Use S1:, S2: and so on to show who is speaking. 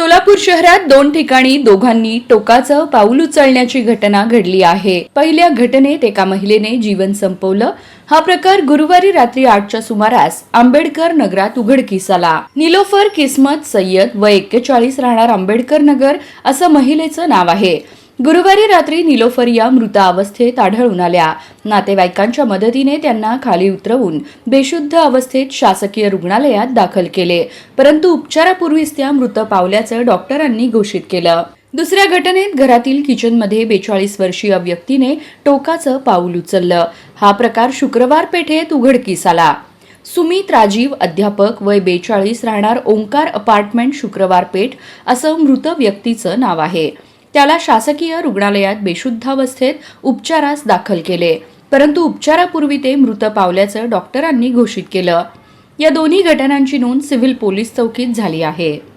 S1: सोलापूर शहरात दोन ठिकाणी दोघांनी टोकाचं पाऊल उचलण्याची घटना घडली आहे. पहिल्या घटनेत एका महिलेने जीवन संपवलं. हा प्रकार गुरुवारी रात्री आठच्या सुमारास आंबेडकर नगरात उघडकीस आला निलोफर किस्मत सय्यद व एक्केचाळीस राहणार आंबेडकर नगर असं महिलेचं नाव आहे. गुरुवारी रात्री निलोफर या मृत अवस्थेत आढळून आल्या. नातेवाईकांच्या मदतीने त्यांना खाली उतरवून बेशुद्ध अवस्थेत शासकीय रुग्णालयात दाखल केले. परंतु उपचारापूर्वीच त्या मृत पावल्याचं डॉक्टरांनी घोषित केलं. दुसऱ्या घटनेत घरातील किचनमध्ये बेचाळीस वर्षीय व्यक्तीने टोकाचं पाऊल उचललं. हा प्रकार शुक्रवार पेठेत उघडकीस आला. सुमित राजीव अध्यापक वय बेचाळीस राहणार ओंकार अपार्टमेंट शुक्रवार पेठ असं मृत व्यक्तीचं नाव आहे. त्याला शासकीय रुग्णालयात बेशुद्धावस्थेत उपचारास दाखल केले. परंतु उपचारापूर्वी ते मृत पावल्याचं डॉक्टरांनी घोषित केलं. या दोन्ही घटनांची नोंद सिव्हिल पोलीस चौकीत झाली आहे.